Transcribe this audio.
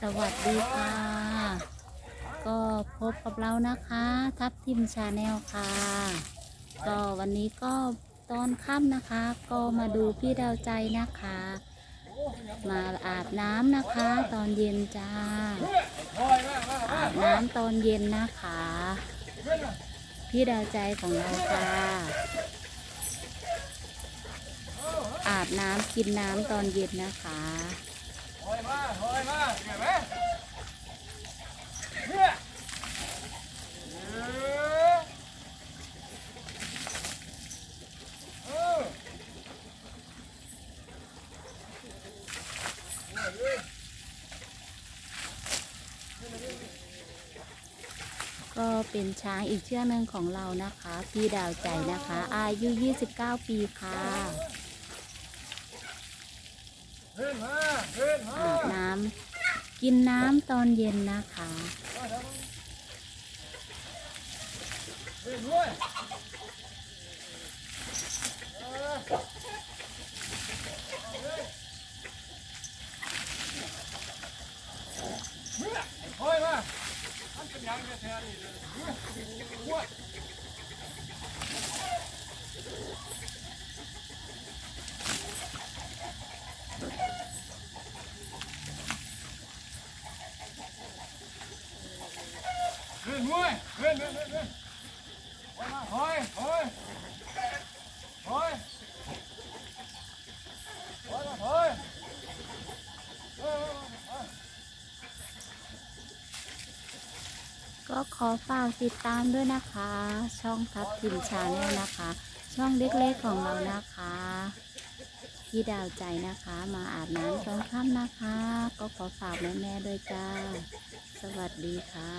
สวัสดีค่ะ ก็พบกับเรานะคะ ทับทิมชาแนลค่ะ ก็วันนี้ก็ตอนค่ำนะคะ ก็มาดูพี่ดาวใจนะคะ มาอาบน้ำนะคะ ตอนเย็นจ้า อาบน้ำตอนเย็นนะคะ พี่ดาวใจของเราค่ะ อาบน้ำกินน้ำตอนเย็นนะคะก็เป็นช้างอีกเชือกหนึ่งของเรานะคะ พี่ดาวใจนะคะ อายุ 29 ปีค่ะ อาบน้ำกินน้ำตอนเย็นนะคะ ก็ขอฝากติดตามด้วยนะคะ ช่องทับทิมชาแนลนะคะ ช่องเล็กๆของเรานะคะพี่ดาวใจนะคะ มาอาบน้ำตอนค่ำนะคะ ก็ขอฝากแม่ๆด้วยจ้า สวัสดีค่ะ